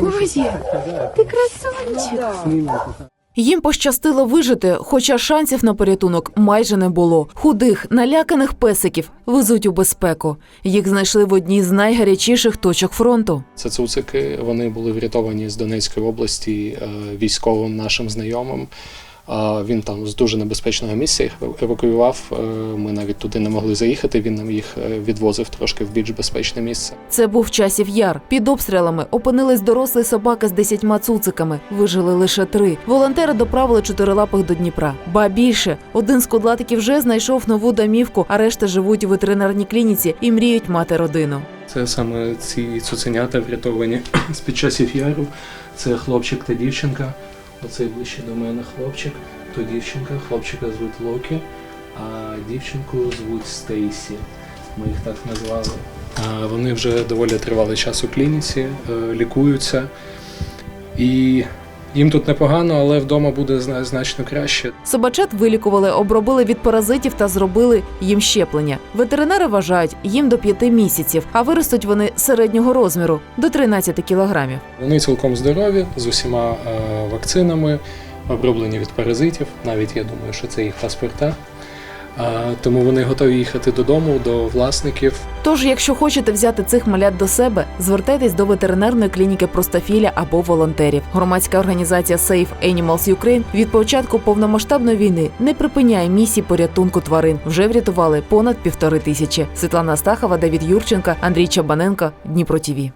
Боже, ти красунчик. Їм пощастило вижити, хоча шансів на порятунок майже не було. Худих, наляканих песиків везуть у безпеку. Їх знайшли в одній з найгарячіших точок фронту. Це цуцики. Вони були врятовані з Донецької області е, військовим нашим знайомим. А Він там з дуже небезпечного місця їх евакуював. Е, Ми навіть туди не могли заїхати. Він нам їх е, відвозив трошки в більш безпечне місце. Це був часів яр. Під обстрілами опинились дорослі собаки з десятьма цуциками. Вижили лише три. Волонтери доправили чотирилапих до Дніпра. Ба більше один з кудлатиків вже знайшов нову домівку, а решта живуть у ветеринарній клініці і мріють мати родину. Це саме ці цуценята врятовані з під часів яру. Це хлопчик та дівчинка. Оцей ближче до мене хлопчик, то дівчинка. Хлопчика звуть Локі, а дівчинку звуть Стейсі. Ми їх так назвали. Вони вже доволі тривалий час у клініці, е, лікуються. І їм тут непогано, але вдома буде зна- значно краще. Собачат вилікували, обробили від паразитів та зробили їм щеплення. Ветеринари вважають їм до п'яти місяців, а виростуть вони середнього розміру до 13 кілограмів. Вони цілком здорові з усіма е, вакцинами, оброблені від паразитів. Навіть я думаю, що це їх паспорта. Тому вони готові їхати додому до власників. Тож, якщо хочете взяти цих малят до себе, звертайтесь до ветеринарної клініки Простофіля або волонтерів. Громадська організація Safe Animals Ukraine від початку повномасштабної війни не припиняє місії порятунку тварин. Вже врятували понад півтори тисячі. Світлана Стахова, Давід Юрченка, Андрій Чабаненко, Дніпро ТІВІ.